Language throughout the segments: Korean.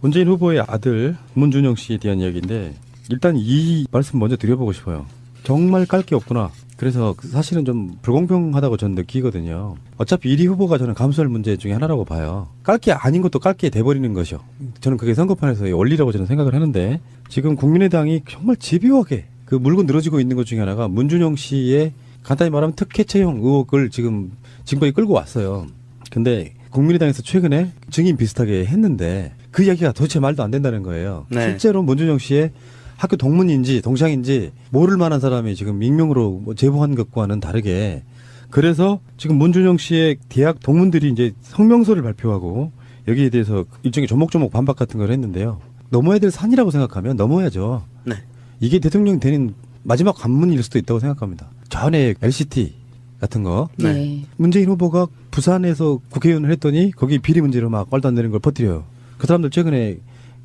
문재인 후보의 아들 문준영 씨에 대한 이야기인데 일단 이 말씀 먼저 드려보고 싶어요. 정말 깔 게 없구나. 그래서 그 사실은 좀 불공평하다고 저는 느끼거든요. 어차피 1위 후보가 저는 감수할 문제 중에 하나라고 봐요. 깔 게 아닌 것도 깔 게 돼버리는 것이요. 저는 그게 선거판에서의 원리라고 저는 생각을 하는데 지금 국민의당이 정말 집요하게 그 물고 늘어지고 있는 것 중에 하나가 문준영 씨의 간단히 말하면 특혜 채용 의혹을 지금 지금까지 끌고 왔어요. 근데 국민의당에서 최근에 증인 비슷하게 했는데 그 이야기가 도대체 말도 안 된다는 거예요. 네. 실제로 문준영 씨의 학교 동문인지 동창인지 모를 만한 사람이 지금 익명으로 뭐 제보한 것과는 다르게 그래서 지금 문준영 씨의 대학 동문들이 이제 성명서를 발표하고 여기에 대해서 일종의 조목조목 반박 같은 걸 했는데요. 넘어야 될 산이라고 생각하면 넘어야죠. 네. 이게 대통령 되는 마지막 관문일 수도 있다고 생각합니다. 전에 LCT 같은 거 네. 문재인 후보가 부산에서 국회의원을 했더니 거기 비리 문제로 막 말도 안 되는 걸 퍼뜨려요. 그 사람들 최근에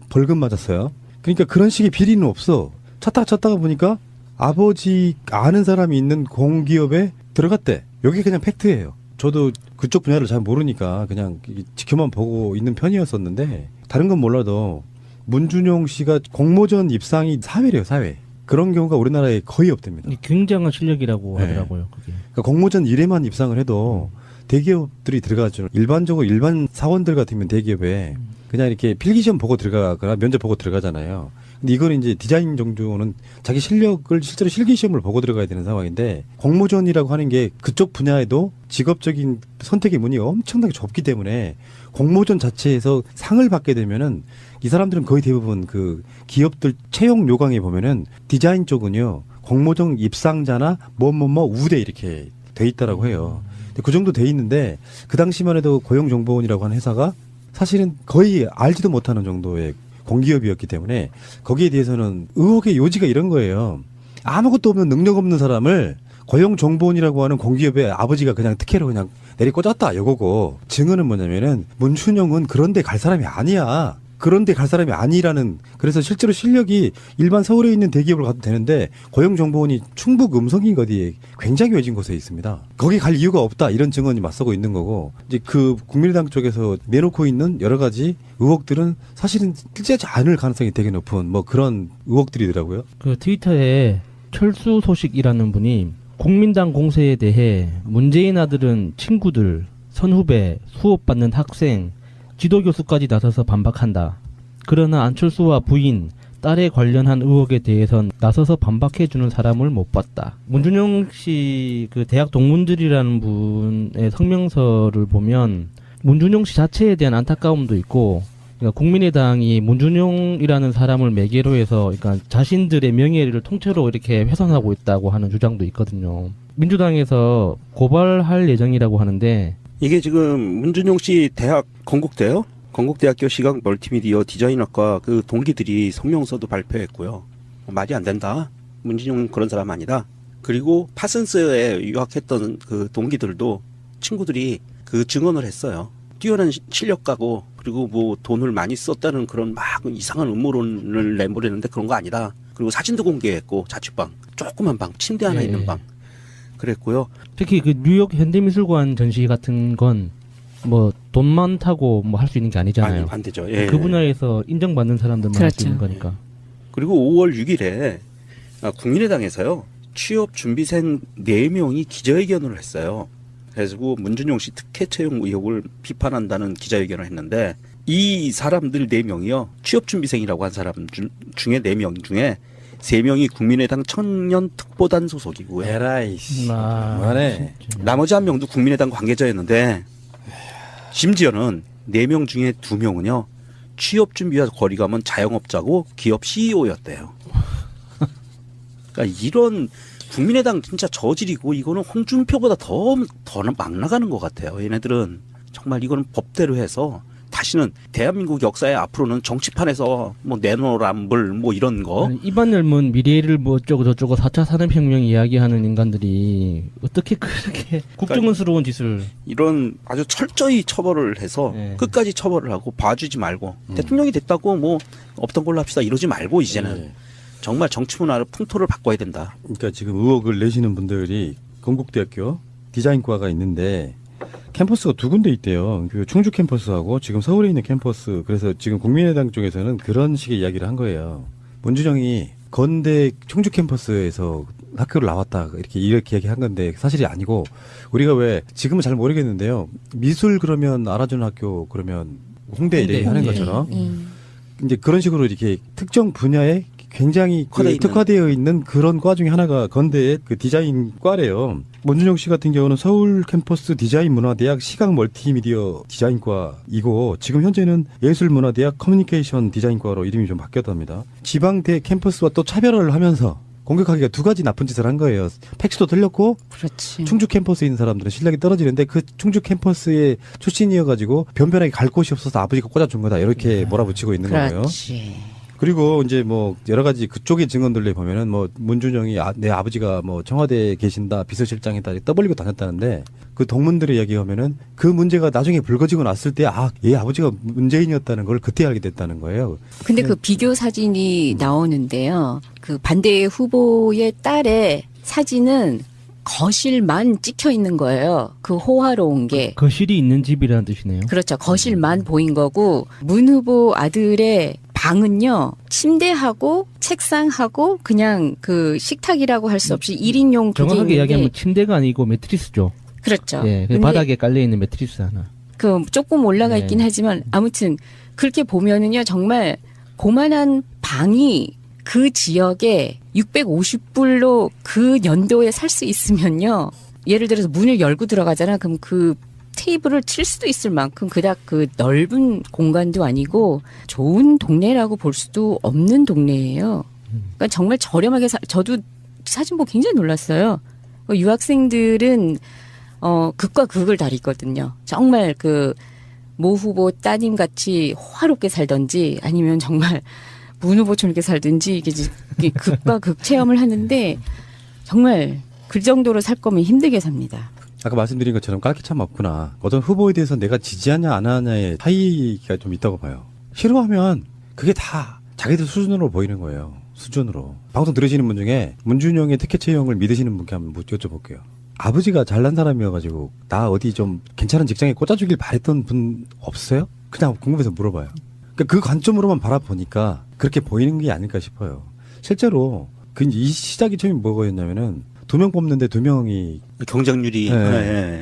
벌금 맞았어요. 그러니까 그런 식의 비리는 없어. 찾다가 찾다가 보니까 아버지 아는 사람이 있는 공기업에 들어갔대. 여기 그냥 팩트예요. 저도 그쪽 분야를 잘 모르니까 그냥 지켜만 보고 있는 편이었었는데 다른 건 몰라도 문준용 씨가 공모전 입상이 사회래요, 사회. 그런 경우가 우리나라에 거의 없답니다. 굉장한 실력이라고 네. 하더라고요. 그러니까 공모전 1회만 입상을 해도 대기업들이 들어가죠. 일반적으로 일반 사원들 같으면 대기업에 그냥 이렇게 필기시험 보고 들어가거나 면접 보고 들어가잖아요. 근데 이거는 이제 디자인 정도는 자기 실력을 실제로 실기시험을 보고 들어가야 되는 상황인데 공모전이라고 하는 게 그쪽 분야에도 직업적인 선택의 문이 엄청나게 좁기 때문에 공모전 자체에서 상을 받게 되면은 이 사람들은 거의 대부분 그 기업들 채용 요강에 보면은 디자인 쪽은요 공모전 입상자나 뭐뭐뭐 우대 이렇게 돼 있다라고 해요. 그 정도 돼 있는데 그 당시만 해도 고용정보원이라고 하는 회사가 사실은 거의 알지도 못하는 정도의 공기업이었기 때문에 거기에 대해서는 의혹의 요지가 이런 거예요. 아무것도 없는 능력 없는 사람을 고용정보원이라고 하는 공기업의 아버지가 그냥 특혜로 그냥 내리 꽂았다 이거고 증언은 뭐냐면은 문춘영은 그런데 갈 사람이 아니야. 그런데 갈 사람이 아니라는 그래서 실제로 실력이 일반 서울에 있는 대기업을 가도 되는데 고용정보원이 충북 음성인 어디에 굉장히 외진 곳에 있습니다. 거기 갈 이유가 없다 이런 증언이 맞서고 있는 거고 이제 그 국민의당 쪽에서 내놓고 있는 여러 가지 의혹들은 사실은 실제하지 않을 가능성이 되게 높은 뭐 그런 의혹들이더라고요. 그 트위터에 철수 소식이라는 분이 국민당 공세에 대해 문재인 아들은 친구들, 선후배, 수업받는 학생, 지도 교수까지 나서서 반박한다. 그러나 안철수와 부인, 딸에 관련한 의혹에 대해선 나서서 반박해주는 사람을 못 봤다. 문준영 씨 그 대학 동문들이라는 분의 성명서를 보면 문준용 씨 자체에 대한 안타까움도 있고 그러니까 국민의당이 문준용이라는 사람을 매개로 해서 그러니까 자신들의 명예를 통째로 이렇게 훼손하고 있다고 하는 주장도 있거든요. 민주당에서 고발할 예정이라고 하는데 이게 지금 문준용 씨 대학 건국대요? 건국대학교 시각 멀티미디어 디자인학과 그 동기들이 성명서도 발표했고요. 말이 안 된다. 문준용 그런 사람 아니다. 그리고 파슨스에 유학했던 그 동기들도 친구들이 그 증언을 했어요. 뛰어난 시- 실력가고 그리고 뭐 돈을 많이 썼다는 그런 막 이상한 음모론을 내보내는데 그런 거 아니다. 그리고 사진도 공개했고 자취방 조그만 방 침대 하나 예. 있는 방 그랬고요. 특히 그 뉴욕 현대미술관 전시 같은 건 뭐돈 많다고 뭐 할 수 있는 게 아니잖아요. 아니, 안 되죠. 예. 그 분야에서 인정받는 사람들만 할수 그렇죠. 있는 거니까. 그리고 5월 6일에 아, 국민의당에서요 취업 준비생 4명이 기자회견을 했어요. 그래서 문준용 씨 특혜 채용 의혹을 비판한다는 기자회견을 했는데 이 사람들 4명이요 취업 준비생이라고 한 사람 중, 중에 4명 중에 3명이 국민의당 청년 특보단 소속이고요. 에라이 씨. 아, 그만해. 나머지 한 명도 국민의당 관계자였는데 심지어는 네 명 중에 두 명은요 취업 준비와 거리감은 자영업자고 기업 CEO였대요. 그러니까 이런 국민의당 진짜 저질이고 이거는 홍준표보다 더 더 막 나가는 것 같아요. 얘네들은 정말 이거는 법대로 해서 다시는 대한민국 역사에 앞으로는 정치판에서 뭐 내노란불 뭐 이런 거 아니, 입안 열면 미래를 뭐 어쩌고 저쩌고 4차 산업혁명 이야기하는 인간들이 어떻게 그렇게 국정원스러운 짓을 이런 아주 철저히 처벌을 해서 네. 끝까지 처벌을 하고 봐주지 말고 대통령이 됐다고 뭐 없던 걸로 합시다 이러지 말고 이제는 예. 정말 정치 문화를 풍토를 바꿔야 된다. 그러니까 지금 의혹을 내시는 분들이 건국대학교 디자인과가 있는데 캠퍼스가 두 군데 있대요. 그 충주 캠퍼스하고 지금 서울에 있는 캠퍼스. 그래서 지금 국민의당 쪽에서는 그런 식의 이야기를 한 거예요. 문준영이 건대 충주 캠퍼스에서 학교를 나왔다 이렇게 이렇게 이야기한 건데 사실이 아니고 우리가 왜 지금은 잘 모르겠는데요. 미술 그러면 알아주는 학교 그러면 홍대 얘기하는 홍대. 것처럼 음. 이제 그런 식으로 이렇게 특정 분야에 굉장히 그 있는. 특화되어 있는 그런 과 중에 하나가 건대의 그 디자인 과래요. 문준영 씨 같은 경우는 서울 캠퍼스 디자인 문화대학 시각 멀티미디어 디자인과이고 지금 현재는 예술문화대학 커뮤니케이션 디자인과로 이름이 좀 바뀌었답니다. 지방대 캠퍼스와 또 차별화를 하면서 공격하기가 두 가지 나쁜 짓을 한 거예요. 팩스도 틀렸고 그렇지. 충주 캠퍼스에 있는 사람들은 실력이 떨어지는데 그 충주 캠퍼스의 출신이어가지고 변변하게 갈 곳이 없어서 아버지가 꽂아준 거다 이렇게 몰아붙이고 있는 거예요. 그리고 이제 뭐 여러 가지 그쪽의 증언들에 보면은 뭐 문준영이 아, 내 아버지가 뭐 청와대에 계신다 비서실장이다 떠벌리고 다녔다는데 그 동문들의 이야기하면은 그 문제가 나중에 불거지고 났을 때 아 얘 아버지가 문재인이었다는 걸 그때 알게 됐다는 거예요. 근데 그 비교 사진이 나오는데요. 그 반대 후보의 딸의 사진은 거실만 찍혀 있는 거예요. 그 호화로운 게. 거실이 있는 집이라는 뜻이네요. 그렇죠. 거실만 보인 거고 문 후보 아들의 방은요. 침대하고 책상하고 그냥 그 식탁이라고 할 수 없이 1인용 그게 정확하게 이야기하면 침대가 아니고 매트리스죠. 그렇죠. 예, 그 바닥에 깔려 있는 매트리스 하나. 그 조금 올라가 네. 있긴 하지만 아무튼 그렇게 보면은요 정말 고만한 방이 그 지역에 650불로 그 연도에 살 수 있으면요 예를 들어서 문을 열고 들어가잖아 그럼 그 테이블을 칠 수도 있을 만큼 그닥 그 넓은 공간도 아니고 좋은 동네라고 볼 수도 없는 동네예요. 그러니까 정말 저렴하게 사, 저도 사진 보고 굉장히 놀랐어요. 그 유학생들은 어 극과 극을 다리거든요. 정말 그 모 후보 따님 같이 호화롭게 살던지 아니면 정말 문 후보처럼 이렇게 살든지 이게 이게 극과 극 체험을 하는데 정말 그 정도로 살 거면 힘들게 삽니다. 아까 말씀드린 것처럼 깔게 참 없구나. 어떤 후보에 대해서 내가 지지하냐 안 하냐의 차이가 좀 있다고 봐요. 싫어하면 그게 다 자기들 수준으로 보이는 거예요. 수준으로. 방송 들으시는 분 중에 문준영의 특혜 채용을 믿으시는 분께 한번 여쭤볼게요. 아버지가 잘난 사람이어가지고 나 어디 좀 괜찮은 직장에 꽂아주길 바랬던 분 없어요? 그냥 궁금해서 물어봐요. 그러니까 그 관점으로만 바라보니까 그렇게 보이는 게 아닐까 싶어요. 실제로 그 이 시작이 처음에 뭐였냐면은 두 명 뽑는데 두 명이 경쟁률이 네. 예,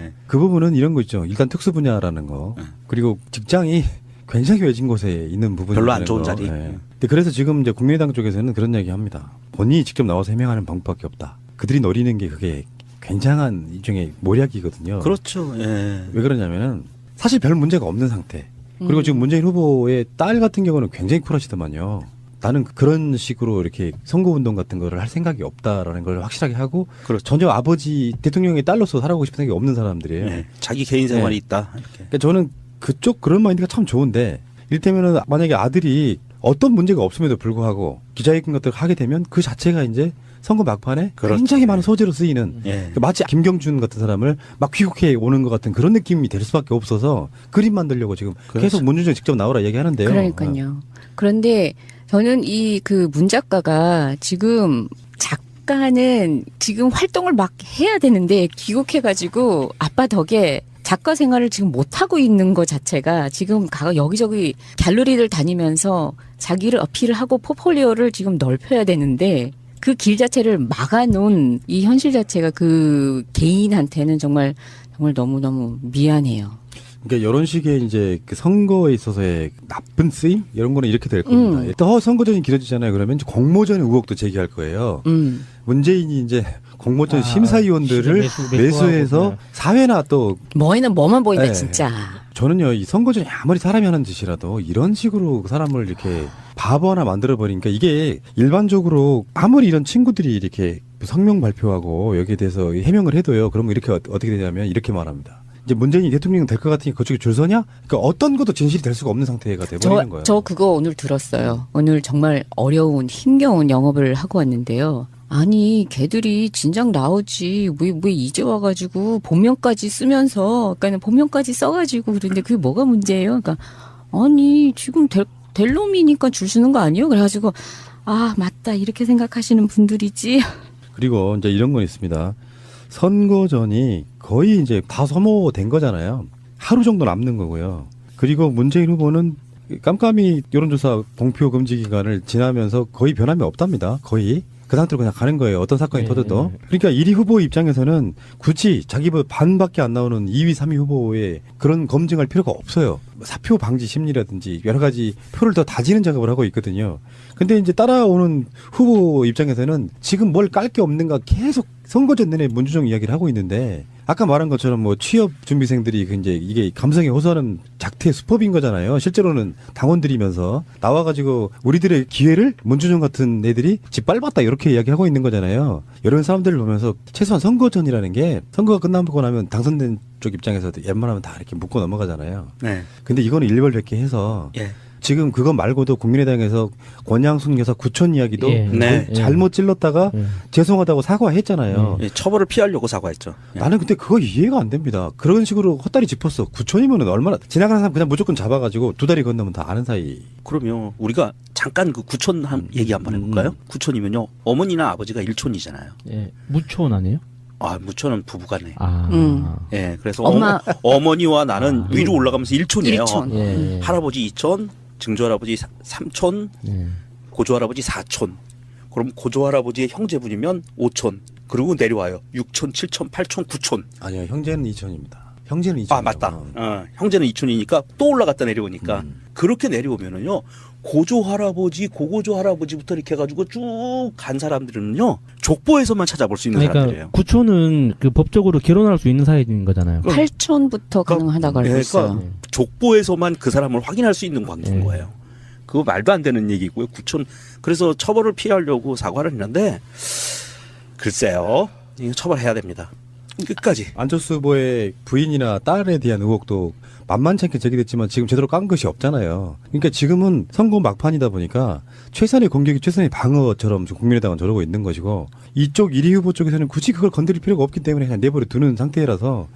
예. 그 부분은 이런 거 있죠. 일단 특수 분야라는 거. 네. 그리고 직장이 굉장히 외진 곳에 있는 부분이 별로 안 좋은 거. 자리. 네. 근데 그래서 지금 이제 국민의당 쪽에서는 그런 얘기 합니다. 본인이 직접 나와서 해명하는 방법밖에 없다. 그들이 노리는 게 그게 굉장한 일종의 모략이거든요. 그렇죠. 예. 왜 그러냐면은 사실 별 문제가 없는 상태. 그리고 음. 지금 문재인 후보의 딸 같은 경우는 굉장히 쿨하시더만요. 나는 그런 식으로 이렇게 선거운동 같은 거를 할 생각이 없다라는 걸 확실하게 하고 그렇죠. 전혀 아버지 대통령의 딸로서 살아가고 싶은 생각이 없는 사람들이에요. 예. 자기 개인 생활이 네. 있다. 이렇게. 그러니까 저는 그쪽 그런 마인드가 참 좋은데 이를테면은 만약에 아들이 어떤 문제가 없음에도 불구하고 기자회견 같은 걸 하게 되면 그 자체가 이제 선거 막판에 그렇죠. 굉장히 많은 소재로 쓰이는 예. 그 마치 김경준 같은 사람을 막 귀국해 오는 것 같은 그런 느낌이 될 수밖에 없어서 그림 만들려고 지금 그렇죠. 계속 문준정 직접 나오라 얘기하는데요. 그러니까요. 그런데 저는 이 그 문 작가가 지금 작가는 지금 활동을 막 해야 되는데 귀국해가지고 아빠 덕에 작가 생활을 지금 못 하고 있는 것 자체가 지금 가 여기저기 갤러리를 다니면서 자기를 어필을 하고 포폴리오를 지금 넓혀야 되는데 그 길 자체를 막아놓은 이 현실 자체가 그 개인한테는 정말 정말 너무 너무 미안해요. 그러니까 이런 식의 이제 그 선거에 있어서의 나쁜 쓰임 이런 거는 이렇게 될 겁니다. 음. 더 선거전이 길어지잖아요. 그러면 이제 공모전 의혹도 제기할 거예요. 음. 문재인이 이제 공모전 아, 심사위원들을 매수- 매수해서. 사회나 또 뭐에는 뭐만 보인다 네. 진짜. 저는요 이 선거전이 아무리 사람이 하는 짓이라도 이런 식으로 사람을 이렇게 바보 하나 만들어 버리니까 이게 일반적으로 아무리 이런 친구들이 이렇게 성명 발표하고 여기에 대해서 해명을 해도요 그러면 이렇게 어- 어떻게 되냐면 이렇게 말합니다. 이제 문재인이 대통령 될 것 같으니 그쪽에 줄 서냐? 그러니까 어떤 것도 진실이 될 수가 없는 상태가 돼버리는 저, 거예요. 저 그거 오늘 들었어요. 오늘 정말 어려운, 힘겨운 영업을 하고 왔는데요. 아니, 걔들이 진작 나오지. 왜, 왜 이제 와가지고 본명까지 쓰면서, 그러니까 본명까지 써가지고 그런데 그게 뭐가 문제예요? 그러니까, 아니, 지금 될, 될 놈이니까 줄 서는 거 아니에요? 그래가지고, 아, 맞다. 이렇게 생각하시는 분들이지. 그리고 이제 이런 건 있습니다. 선거 전이 거의 이제 다 소모된 거잖아요. 하루 정도 남는 거고요. 그리고 문재인 후보는 깜깜이 여론조사 공표 금지 기간을 지나면서 거의 변함이 없답니다. 거의. 그 상태로 그냥 가는 거예요. 어떤 사건이 네, 터져도. 네. 그러니까 1위 후보 입장에서는 굳이 자기보다 반밖에 안 나오는 2위, 3위 후보의 그런 검증할 필요가 없어요. 사표 방지 심리라든지 여러 가지 표를 더 다지는 작업을 하고 있거든요. 근데 이제 따라오는 후보 입장에서는 지금 뭘 깔 게 없는가 계속 선거전 내내 문주정 이야기를 하고 있는데 아까 말한 것처럼 뭐 취업 준비생들이 그 이제 이게 감성에 호소하는 작태 수법인 거잖아요. 실제로는 당원들이면서 나와가지고 우리들의 기회를 문주정 같은 애들이 짓밟았다 이렇게 이야기하고 있는 거잖아요. 이런 사람들을 보면서 최소한 선거 전이라는 게 선거가 끝나고 나면 당선된 쪽 입장에서도 웬만하면 다 이렇게 묶고 넘어가잖아요. 네. 근데 이거는 일벌백계 해서 예. 지금 그거 말고도 국민의당에서 권양순 여사 구촌 이야기도 예. 네. 그 잘못 찔렀다가 예. 죄송하다고 사과했잖아요. 예, 처벌을 피하려고 사과했죠. 예. 나는 근데 그거 이해가 안 됩니다. 그런 식으로 헛다리 짚었어. 구촌이면은 얼마나 지나가는 사람 그냥 무조건 잡아가지고 두 다리 건너면 다 아는 사이. 그러면 우리가 잠깐 그 구촌 한 얘기 한번 해볼까요? 구촌이면요 어머니나 아버지가 일촌이잖아요. 예. 무촌 아니에요? 아 무촌은 부부간에. 아. 음. 예, 그래서 엄마- 어머, 니와 나는 아. 위로 올라가면서 일촌이에요. 일촌. 예. 할아버지 이촌, 증조할아버지 사- 삼촌, 예. 고조할아버지 사촌. 그럼 고조할아버지의 형제분이면 오촌. 그리고 내려와요. 육촌, 칠촌, 팔촌, 구촌. 아니요, 형제는 이천입니다. 형제는 이천. 아 맞다. 어, 형제는 이촌이니까 또 올라갔다 내려오니까 음. 그렇게 내려오면은요 고조 할아버지, 고고조 할아버지부터 이렇게 해가지고 쭉 간 사람들은요 족보에서만 찾아볼 수 있는 그러니까 사람들이에요. 구촌은 그 법적으로 결혼할 수 있는 사이인 거잖아요. 그럼- 8촌부터 가능하다고 알고 예, 있어요. 그러니까 족보에서만 그 사람을 확인할 수 있는 관계인 네. 거예요. 그거 말도 안 되는 얘기고요. 구촌 그래서 처벌을 피하려고 사과를 했는데 글쎄요, 이거 처벌해야 됩니다. 끝까지. 안철수 후보의 부인이나 딸에 대한 의혹도 만만치 않게 제기됐지만 지금 제대로 깐 것이 없잖아요. 그러니까 지금은 선거 막판이다 보니까 최선의 공격이 최선의 방어처럼 국민의당은 저러고 있는 것이고 이쪽 1위 후보 쪽에서는 굳이 그걸 건드릴 필요가 없기 때문에 그냥 내버려 두는 상태라서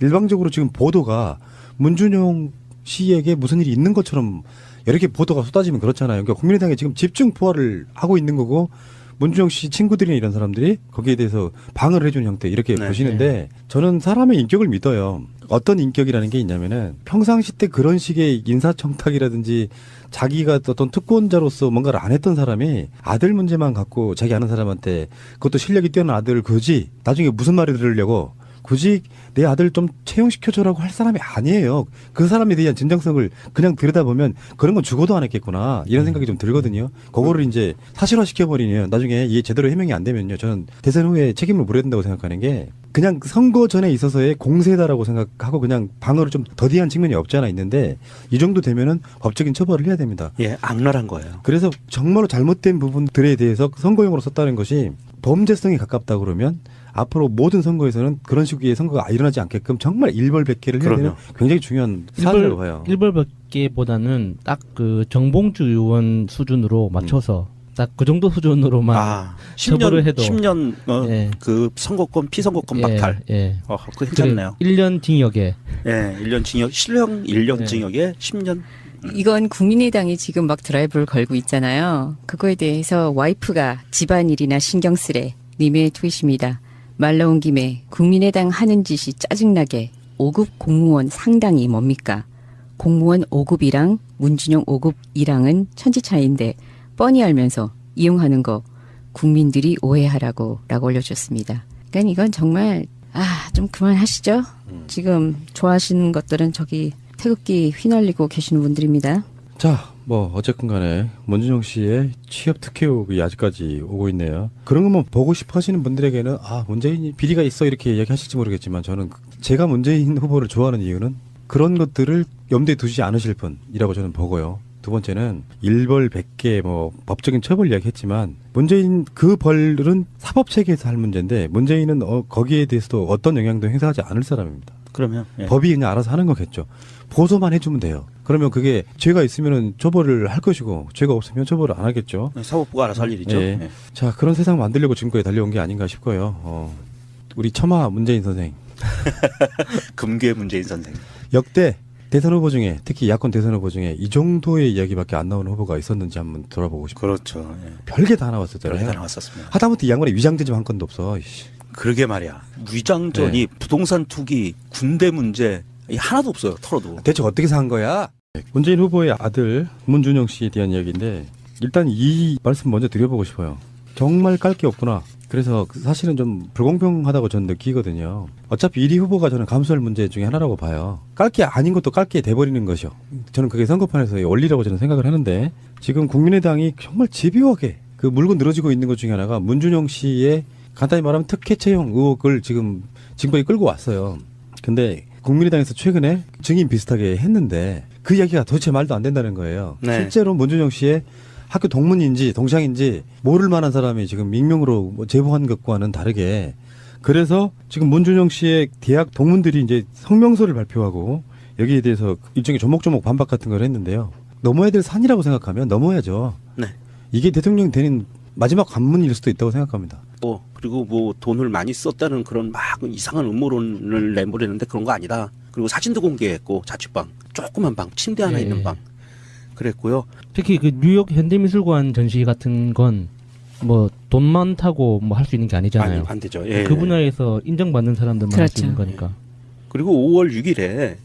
일방적으로 지금 보도가 문준용 씨에게 무슨 일이 있는 것처럼 여러 개 보도가 쏟아지면 그렇잖아요. 그러니까 국민의당이 지금 집중 포화를 하고 있는 거고 문준용 씨 친구들이나 이런 사람들이 거기에 대해서 방어를 해주는 형태 이렇게 네. 보시는데 저는 사람의 인격을 믿어요. 어떤 인격이라는 게 있냐면은 평상시 때 그런 식의 인사청탁이라든지 자기가 어떤 특권자로서 뭔가를 안 했던 사람이 아들 문제만 갖고 자기 아는 사람한테 그것도 실력이 뛰어난 아들을 굳이 나중에 무슨 말을 들으려고 굳이 내 아들 좀 채용시켜줘라고 할 사람이 아니에요. 그 사람에 대한 진정성을 그냥 들여다보면 그런 건 죽어도 안 했겠구나. 이런 생각이 좀 들거든요. 그거를 이제 사실화 시켜버리면 나중에 이게 제대로 해명이 안 되면요. 저는 대선 후에 책임을 물어야 된다고 생각하는 게 그냥 선거 전에 있어서의 공세다라고 생각하고 그냥 방어를 좀 더디한 측면이 없지 않아 있는데 이 정도 되면은 법적인 처벌을 해야 됩니다. 예, 악랄한 거예요. 그래서 정말로 잘못된 부분들에 대해서 선거용으로 썼다는 것이 범죄성이 가깝다 그러면 앞으로 모든 선거에서는 그런 식의 선거가 일어나지 않게끔 정말 일벌백계를 해야 되는 그럼요. 굉장히 중요한 사안이라고 봐요. 일벌백계보다는 딱 그 정봉주 의원 수준으로 맞춰서 딱그 정도 수준으로만 아, 처벌을 10년, 해도. 10년 어, 예. 그 선거권, 피선거권 박탈. 예. 어, 그거 괜찮네요. 1년 징역에 예, 1년 징역, 실형 1년 네. 징역에 10년. 이건 국민의당이 지금 막 드라이브를 걸고 있잖아요. 그거에 대해서 와이프가 집안일이나 신경 쓰래 님의 트윗입니다. 말 나온 김에 국민의당 하는 짓이 짜증나게 5급 공무원 상당히 뭡니까? 공무원 5급이랑 문준용 5급 1랑은 천지 차이인데 뻔히 알면서 이용하는 거 국민들이 오해하라고 라고 올려줬습니다. 그러니까 이건 정말 아 좀 그만하시죠. 지금 좋아하시는 것들은 저기 태극기 휘날리고 계시는 분들입니다. 자, 뭐 어쨌든 간에 문준용 씨의 취업 특혜 의혹이 아직까지 오고 있네요. 그런 것만 보고 싶어 하시는 분들에게는 아, 문재인이 비리가 있어 이렇게 이야기하실지 모르겠지만 저는 그- 제가 문재인 후보를 좋아하는 이유는 그런 것들을 염두에 두지 않으실 분이라고 저는 보고요. 두 번째는 일벌백계 뭐 법적인 처벌 이야기했지만 문재인 그 벌은 사법 체계에서 할 문제인데 문재인은 어, 거기에 대해서도 어떤 영향도 행사하지 않을 사람입니다. 그러면 예. 법이 그냥 알아서 하는 거겠죠. 보소만 해주면 돼요. 그러면 그게 죄가 있으면은 처벌을 할 것이고 죄가 없으면 처벌을 안 하겠죠. 사법부가 알아서 할 일이죠. 예. 예. 자 그런 세상 만들려고 지금까지 달려온 게 아닌가 싶고요. 어, 우리 처마 문재인 선생 금괴 문재인 선생. 역대 대선 후보 중에 특히 야권 대선 후보 중에 이 정도의 이야기밖에 안 나오는 후보가 있었는지 한번 돌아보고 싶어요. 그렇죠. 예. 별게 다 나왔었잖아요. 별게 다 나왔었습니다. 하다못해 이 양반의 위장제 좀한 건도 없어. 이씨. 그러게 말이야. 위장전이 부동산 투기, 군대 문제 이 하나도 없어요. 털어도. 대체 어떻게 산 거야? 문재인 후보의 아들 문준영 씨에 대한 이야기인데 일단 이 말씀 먼저 드려보고 싶어요. 정말 깔 게 없구나. 그래서 그 사실은 좀 불공평하다고 저는 느끼거든요. 어차피 1위 후보가 저는 감수할 문제 중에 하나라고 봐요. 깔 게 아닌 것도 깔 게 돼버리는 것이요. 저는 그게 선거판에서의 원리라고 저는 생각을 하는데 지금 국민의당이 정말 집요하게 그 물고 늘어지고 있는 것 중에 하나가 문준영 씨의 간단히 말하면 특혜 채용 의혹을 지금 징벌이 끌고 왔어요. 근데 국민의당에서 최근에 증인 비슷하게 했는데 그 이야기가 도대체 말도 안 된다는 거예요. 네. 실제로 문준영 씨의 학교 동문인지 동창인지 모를 만한 사람이 지금 익명으로 뭐 제보한 것과는 다르게 그래서 지금 문준영 씨의 대학 동문들이 이제 성명서를 발표하고 여기에 대해서 일종의 조목조목 반박 같은 걸 했는데요. 넘어야 될 산이라고 생각하면 넘어야죠. 네. 이게 대통령 되는 마지막 관문일 수도 있다고 생각합니다. 뭐 그리고 뭐 돈을 많이 썼다는 그런 막 이상한 음모론을 내보내는데 그런 거 아니다. 그리고 사진도 공개했고 자취방 조그만 방 침대 하나 예. 있는 방 그랬고요. 특히 그 뉴욕 현대미술관 전시 같은 건 뭐 돈만 타고 뭐 할 수 있는 게 아니잖아요. 아니 반대죠. 예. 그 분야에서 인정받는 사람들만 할수 그렇죠. 있는 거니까. 그리고 5월 6일에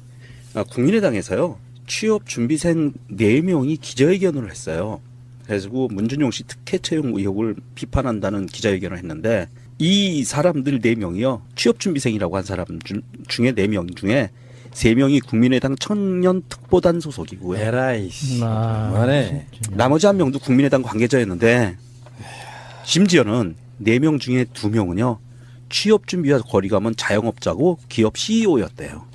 아, 국민의당에서요 취업 준비생 4명이 기자회견을 했어요. 그래서 그 문준용 씨 특혜 채용 의혹을 비판한다는 기자회견을 했는데 이 사람들 4명이요 취업 준비생이라고 한 사람 중, 중에 4명 중에 3명이 국민의당 청년 특보단 소속이고요. 에라이 씨. 아. 나머지 한 명도 국민의당 관계자였는데 심지어는 4명 중에 2명은요 취업 준비와 거리감은 자영업자고 기업 CEO였대요.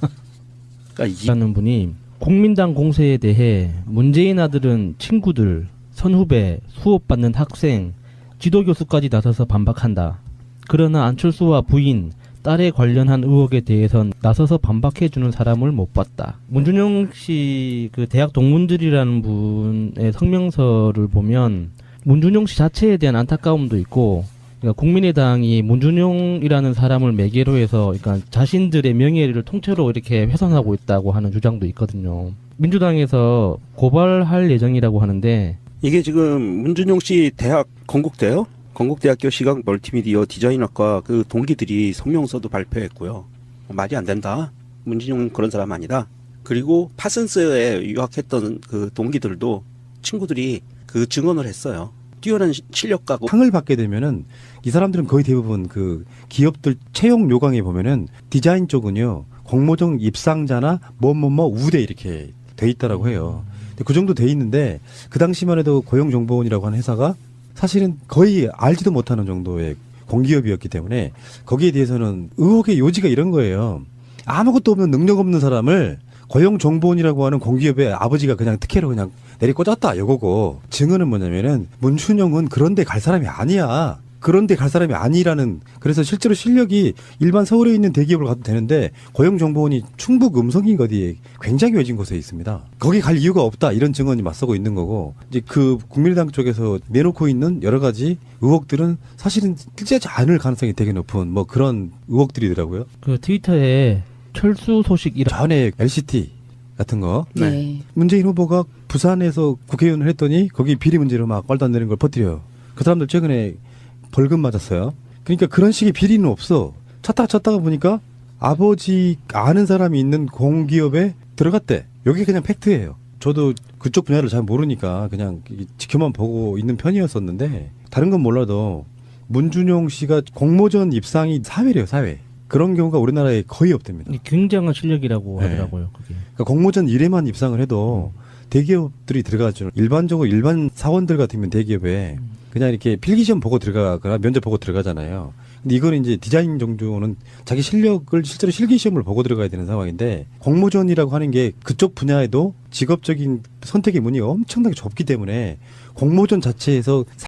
그러니까 이 라는 분이 국민당 공세에 대해 문재인 아들은 친구들, 선후배, 수업받는 학생, 지도교수까지 나서서 반박한다. 그러나 안철수와 부인, 딸에 관련한 의혹에 대해선 나서서 반박해주는 사람을 못 봤다. 문준영 씨 그 대학 동문들이라는 분의 성명서를 보면 문준용 씨 자체에 대한 안타까움도 있고 그러니까 국민의당이 문준용이라는 사람을 매개로 해서 그러니까 자신들의 명예를 통째로 이렇게 훼손하고 있다고 하는 주장도 있거든요. 민주당에서 고발할 예정이라고 하는데 이게 지금 문준용 씨 대학 건국대요? 건국대학교 시각 멀티미디어 디자인학과 그 동기들이 성명서도 발표했고요. 말이 안 된다. 문준용은 그런 사람 아니다. 그리고 파슨스에 유학했던 그 동기들도 친구들이 그 증언을 했어요. 뛰어난 시- 실력가고 상을 받게 되면은 이 사람들은 거의 대부분 그 기업들 채용 요강에 보면은 디자인 쪽은요 공모전 입상자나 뭐뭐뭐 우대 이렇게 돼 있다라고 해요. 근데 그 정도 돼 있는데 그 당시만 해도 고용정보원이라고 하는 회사가 사실은 거의 알지도 못하는 정도의 공기업이었기 때문에 거기에 대해서는 의혹의 요지가 이런 거예요. 아무것도 없는 능력 없는 사람을 고용정보원이라고 하는 공기업의 아버지가 그냥 특혜로 그냥 내리꽂았다 이거고 증언은 뭐냐면은 문춘영은 그런데 갈 사람이 아니야. 그런데 갈 사람이 아니라는 그래서 실제로 실력이 일반 서울에 있는 대기업을 가도 되는데 고용정보원이 충북 음성인 어디에 굉장히 외진 곳에 있습니다. 거기 갈 이유가 없다 이런 증언이 맞서고 있는 거고 이제 그 국민의당 쪽에서 내놓고 있는 여러 가지 의혹들은 사실은 실제하지 않을 가능성이 되게 높은 뭐 그런 의혹들이더라고요. 그 트위터에 철수 소식 이라 전에 LCT 같은 거 네. 문재인 후보가 부산에서 국회의원을 했더니 거기 비리 문제로 막 말도 안 되는 걸 퍼뜨려요. 그 사람들 최근에 벌금 맞았어요. 그러니까 그런 식의 비리는 없어. 찾다가 찾다가 보니까 아버지 아는 사람이 있는 공기업에 들어갔대. 여기 그냥 팩트예요. 저도 그쪽 분야를 잘 모르니까 그냥 지켜만 보고 있는 편이었었는데 다른 건 몰라도 문준용 씨가 공모전 입상이 사회래요, 사회. 그런 경우가 우리나라에 거의 없답니다. 굉장한 실력이라고 네. 하더라고요. 그게. 그러니까 공모전 1회만 입상을 해도 대기업들이 들어가죠. 일반적으로 일반 사원들 같으면 대기업에 그냥 이렇게 필기시험 보고 들어가거나 면접 보고 들어가잖아요. 근데 이거는 이제 디자인 정도는 자기 실력을 실제로 실기시험을 보고 들어가야 되는 상황인데 공모전이라고 하는 게 그쪽 분야에도 직업적인 선택의 문이 엄청나게 좁기 때문에 공모전 자체에서